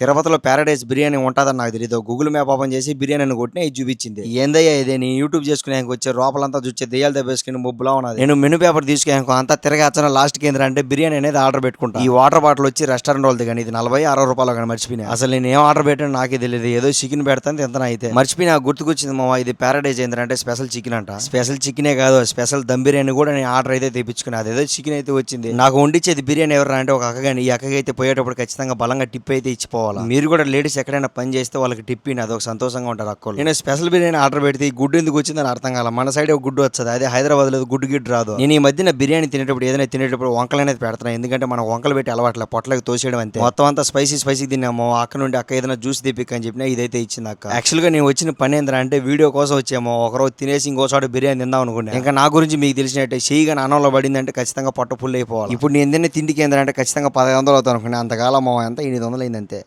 తిరుపతిలో ప్యారడైజ్ బిర్యానీ ఉంటుందని నాకు తెలియదు గూగుల్ మ్యాప్ ఓపెన్ చేసి బిర్యానీ కొట్టిన ఇది చూపించింది. ఏందయ్యా ఇదే? నేను యూట్యూబ్ చేసుకునేందుకు వచ్చే లోపలంతా చూచే దెయ్యాలు దెబ్బేసుకుని ముబ్బులా ఉన్నది. నేను మెనూ పేపర్ తీసుకునేందుకు అంతా తిరగచ్చిన లాస్ట్ కేంద్రం అంటే బిర్యానీ అనేది ఆర్డర్ పెట్టుకుంటా. ఈ వాటర్ బాటిల్ వచ్చి రెస్టారెంట్ వాళ్ళది కానీ ఇది నలభై అరవై రూపాయలు కానీ మర్చిపోయినా. అసలు నేను ఏం ఆర్డర్ పెట్టాను నాకే తెలియదు ఏదో చికెన్ పెడతాను తింటాను అయితే. మర్చిపోయినా గుర్తుకొచ్చింది మా ఇది ప్యారడైజ్ ఏంటంటే స్పెషల్ చికెన్ అంట. స్పెషల్ చికెనే కాదు స్పెషల్ దమ్ బిర్యానీ కూడా నేను ఆర్డర్ అయితే తెప్పించుకున్నా. అదేదో చికెన్ అయితే వచ్చింది. నాకు వండించేది బిర్యానీ ఎవరు అంటే ఒక అక్క కానీ ఈ అక్కకి అయితే పోయేటప్పుడు ఖచ్చితంగా బలంగా టిప్ అయితే ఇచ్చిపోవాలి మీరు కూడా లేడీస్ ఎక్కడైనా పని చేస్తే వాళ్ళకి టిప్ ఇన్ అదొక సంతోషంగా ఉంటారు అక్కలు నేను స్పెషల్ బిర్యానీ ఆర్డర్ పెడితే ఈ గుడ్డు ఎందుకు వచ్చిందని అర్థం కాల. మన సైడ్ ఒక గుడ్డు వస్తుంది అదే హైదరాబాద్లో గుడ్డు గిడ్డు రాదు. నేను ఈ మధ్యన బిర్యానీ తినేటప్పుడు ఏదైనా తినేటప్పుడు వంకలు అనేది పెడతాను. ఎందుకంటే మనం వంకలు పెట్టి అలవాట్లే పొట్లకి తోసేయడం అంతే. మొత్తం అంతా స్పైసీ స్పైసీ తిన్నాము. అక్క నుండి అక్క ఏదైనా జ్యూస్ తెప్పిక అని చెప్పినా ఇదైతే ఇచ్చింది అక్క. యాక్చువల్గా నేను వచ్చిన పని ఏంద్రా అంటే వీడియో కోసం వచ్చాము. ఒకరోజు తినేసి ఇంకోసారి బిర్యానీ తిందాం అనుకున్నా. ఇంకా నా గురించి మీకు తెలిసినట్టే చేయగా అన్నంలో పడిందంటే ఖచ్చితంగా పొట్ట ఫుల్ అయిపోవాలి ఇప్పుడు నేను తిన్న తిండికి ఏంటంటే ఖచ్చితంగా పదహైదు వందలు అవుతాను అనుకున్నా. అంతకాలం ఎంత ఎనిమిది వందలు అయింది అంతే.